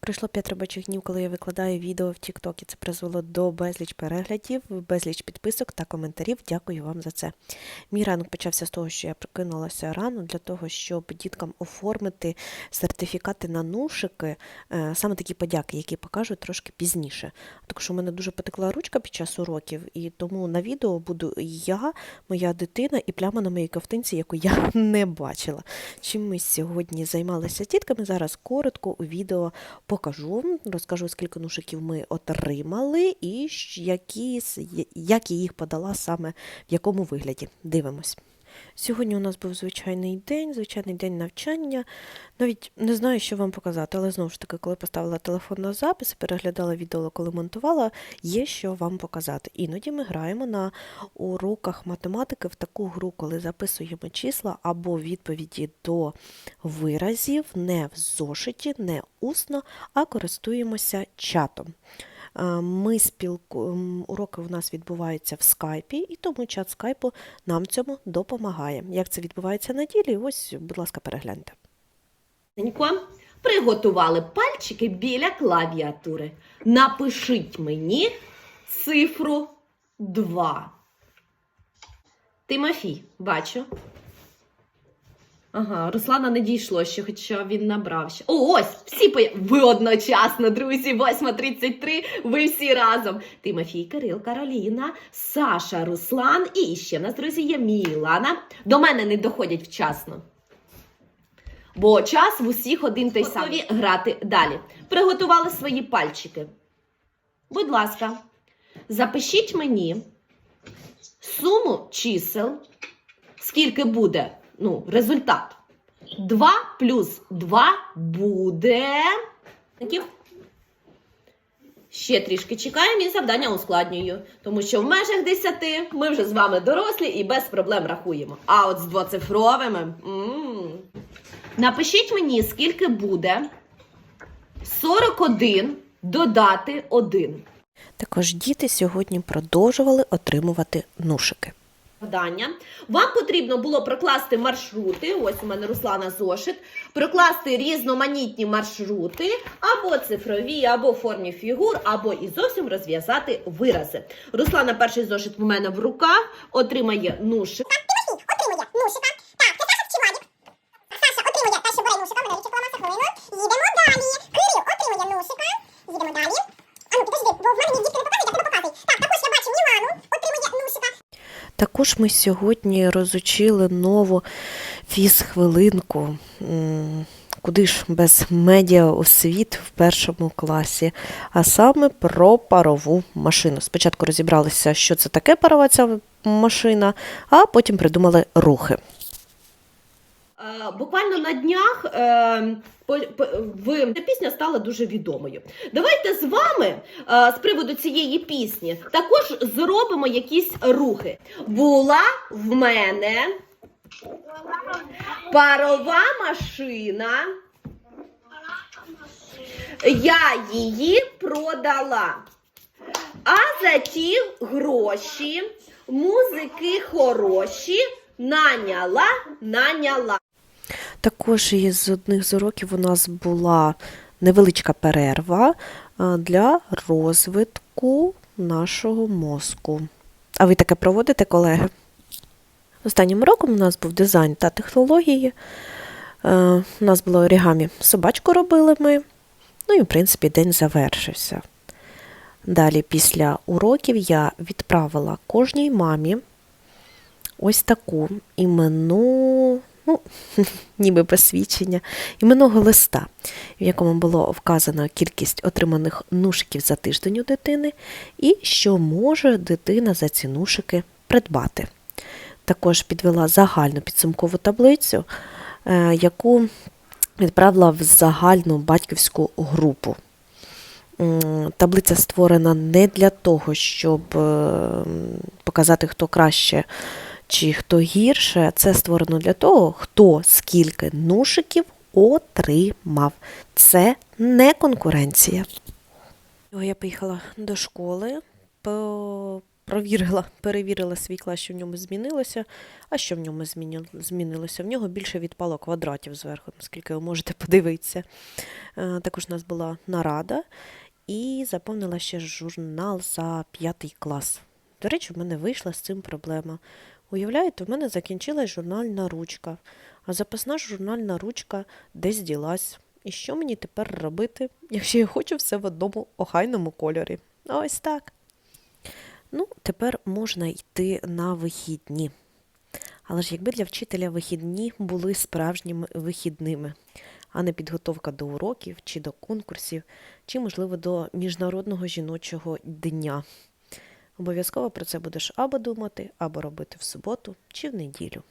Пройшло 5 робочих днів, коли я викладаю відео в TikTok, і це призвело до безліч переглядів, безліч підписок та коментарів. Дякую вам за це. Мій ранок почався з того, що я прокинулася рано для того, щоб діткам оформити сертифікати на нушики, е, саме такі подяки, які покажу трошки пізніше. Також у мене дуже потекла ручка під час уроків, і тому на відео буду я, моя дитина і пляма на моїй ковтинці, яку я не бачила. Чим ми сьогодні займалися дітками, зараз коротко у відео покажу, розкажу, скільки нушиків ми отримали і які, як їх подала саме в якому вигляді. Дивимось. Сьогодні у нас був звичайний день, звичайний день навчання. Навіть не знаю, що вам показати, але знову ж таки, коли поставила телефон на запис, переглядала відео, коли монтувала, є що вам показати. Іноді ми граємо на уроках математики в таку гру, коли записуємо числа або відповіді до виразів не в зошиті, не усно, а користуємося чатом. Ми спілку... Уроки у нас відбуваються в скайпі, і тому чат скайпу нам цьому допомагає. Як це відбувається на ділі? Ось, будь ласка, перегляньте. Приготували пальчики біля клавіатури. Напишіть мені цифру 2. Тимофій, бачу. Ага, Руслана не дійшло ще, хоча він набрав ще. О, ось! Всі по... Ви одночасно, друзі, 8.33, ви всі разом. Тимофій, Кирил, Кароліна, Саша, Руслан і ще в нас, друзі, є Мілана. До мене не доходять вчасно. Бо час в усіх один той самий. Готові грати далі. Приготували свої пальчики. Будь ласка, запишіть мені суму чисел, скільки буде ну, результат. 2 плюс 2 буде. Ще трішки чекаємо і завдання ускладнюю, тому що в межах 10 ми вже з вами дорослі і без проблем рахуємо. А от з двоцифровими. Напишіть мені, скільки буде 41 додати 1. Також діти сьогодні продовжували отримувати нушики. Завдання. Вам потрібно було прокласти маршрути. Ось у мене Руслана зошит. Прокласти різноманітні маршрути, або цифрові, або в формі фігур, або і зовсім розв'язати вирази. Руслана перший зошит у мене в руках, отримає нушик. отримує нушика. Так, це Саша Чувалік. Саша отримує перше бере нушика, мене відчекла маса хвилину. Їдемо далі. Кирил отримує нушика. Їдемо далі. А ну, підожди, бо в мене є дітки не показують, а тебе показують. Так, також я бачу Мілану, отримує нушика. Також ми сьогодні розучили нову фізхвилинку. Куди ж без медіаосвіт в першому класі, а саме про парову машину. Спочатку розібралися, що це таке парова ця машина, а потім придумали рухи. Буквально на днях е, ця пісня стала дуже відомою. Давайте з вами е, з приводу цієї пісні також зробимо якісь рухи. Була в мене парова машина. Я її продала. А за ті гроші музики хороші наняла, наняла. Також із одних з уроків у нас була невеличка перерва для розвитку нашого мозку. А ви таке проводите, колеги? Останнім роком у нас був дизайн та технології. У нас було орігамі собачку робили ми. Ну і, в принципі, день завершився. Далі, після уроків, я відправила кожній мамі ось таку іменну, ну, ніби посвідчення, іменного листа, в якому було вказано кількість отриманих нушиків за тиждень у дитини і що може дитина за ці нушики придбати. Також підвела загальну підсумкову таблицю, е, яку відправила в загальну батьківську групу. Таблиця створена не для того, щоб е, показати, хто краще чи хто гірше. Це створено для того, хто скільки нушиків отримав. Це не конкуренція. Я поїхала до школи, провірила, перевірила свій клас, що в ньому змінилося. А що в ньому змінилося? В нього більше відпало квадратів зверху, наскільки ви можете подивитися. Е, Також у нас була нарада і заповнила ще журнал за п'ятий клас. До речі, в мене вийшла з цим проблема. Уявляєте, в мене закінчилась журнальна ручка, а запасна журнальна ручка десь ділась. І що мені тепер робити, якщо я хочу все в одному охайному кольорі? Ось так. Ну, тепер можна йти на вихідні. Але ж якби для вчителя вихідні були справжніми вихідними, а не підготовка до уроків чи до конкурсів, чи, можливо, до Міжнародного жіночого дня. Обов'язково про це будеш або думати, або робити в суботу чи в неділю.